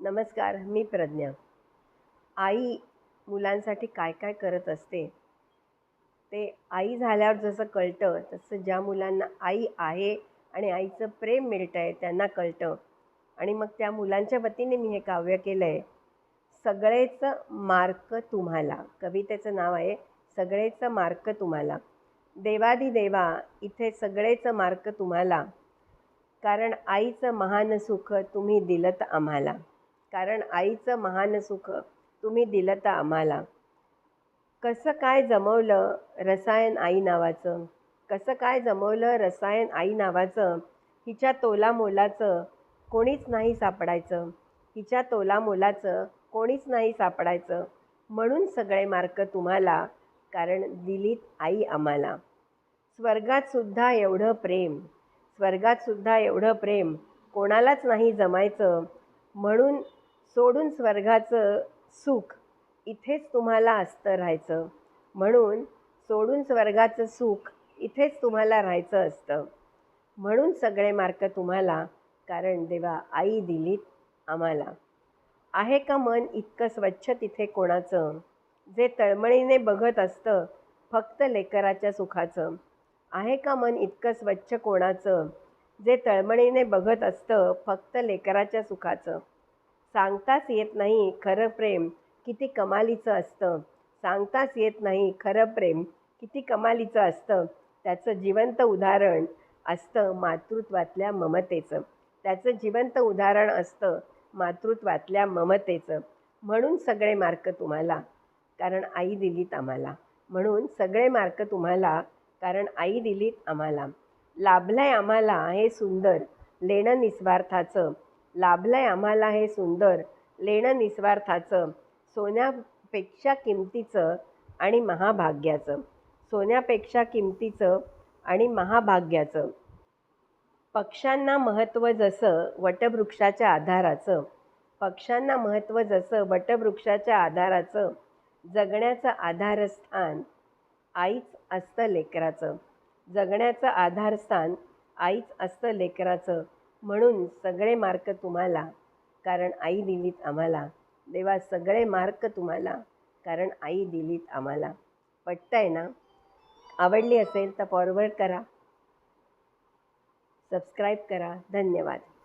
नमस्कार मी प्रज्ञा. आई मुलांसाठी काय काय करत असते? ते आई झाल्यावर जसं कळतं तसं ज्या मुलांना आई आहे आणि आईचं प्रेम मिळतं आहे त्यांना कळतं. आणि मग त्या मुलांच्या वतीने मी हे काव्य केलं आहे सगळेच मार्क तुम्हाला. कवितेचं नाव आहे सगळेच मार्क तुम्हाला. देवादी देवा इथे सगळेच मार्क तुम्हाला. कारण आईचं महान सुख तुम्ही दिलत आम्हाला. कारण आईचं महान सुख तुम्ही दिलं तर आम्हाला. कसं काय जमवलं रसायन आई नावाचं? कसं काय जमवलं रसायन आई नावाचं? हिच्या तोला मोलाचं कोणीच नाही सापडायचं. हिच्या तोला मोलाचं कोणीच नाही सापडायचं. म्हणून सगळे मार्क तुम्हाला कारण दिलीत आई आम्हाला. स्वर्गातसुद्धा एवढं प्रेम स्वर्गातसुद्धा एवढं प्रेम. कोणालाच नाही जमायचं. म्हणून सोडून स्वर्गाचं सुख इथेच तुम्हाला असतं राहायचं. म्हणून सोडून स्वर्गाचं सुख इथेच तुम्हाला राहायचं असतं. म्हणून सगळे मार्क तुम्हाला कारण देवा आई दिलीत आम्हाला. आहे का मन इतकं स्वच्छ तिथे कोणाचं? जे तळमळीने बघत असतं फक्त लेकराच्या सुखाचं. आहे का मन इतकं स्वच्छ कोणाचं? जे तळमळीने बघत असतं फक्त लेकराच्या सुखाचं. सांगताच येत नाही खरं प्रेम. किती कमालीचं असतं. सांगताच येत नाही खरं प्रेम. किती कमालीचं असतं. त्याचं जिवंत उदाहरण असतं मातृत्वातल्या ममतेचं. त्याचं जिवंत उदाहरण असतं मातृत्वातल्या ममतेचं. म्हणून सगळे मार्क तुम्हाला. कारण आई दिलीत आम्हाला. म्हणून सगळे मार्क तुम्हाला. कारण आई दिलीत आम्हाला. लाभलंय आम्हाला हे सुंदर लेणं निस्वार्थाचं. लाभलंय आम्हाला हे सुंदर लेणं निस्वार्थाचं सोन्यापेक्षा किमतीचं आणि महाभाग्याचं. सोन्यापेक्षा किमतीचं आणि महाभाग्याचं. पक्ष्यांना महत्त्व जसं वटवृक्षाच्या आधाराचं पक्ष्यांना महत्त्व जसं वटवृक्षाच्या आधाराचं जगण्याचं आधारस्थान आईच असतं लेकराचं. जगण्याचं आधारस्थान आईच असतं लेकराचं. म्हणून सगळे मार्क तुम्हाला कारण आई दिलीत आम्हाला. देवा सगळे मार्क तुम्हाला कारण आई दिलीत आम्हाला. पटतंय ना? आवडली असेल तर फॉरवर्ड करा. सबस्क्राईब करा. धन्यवाद.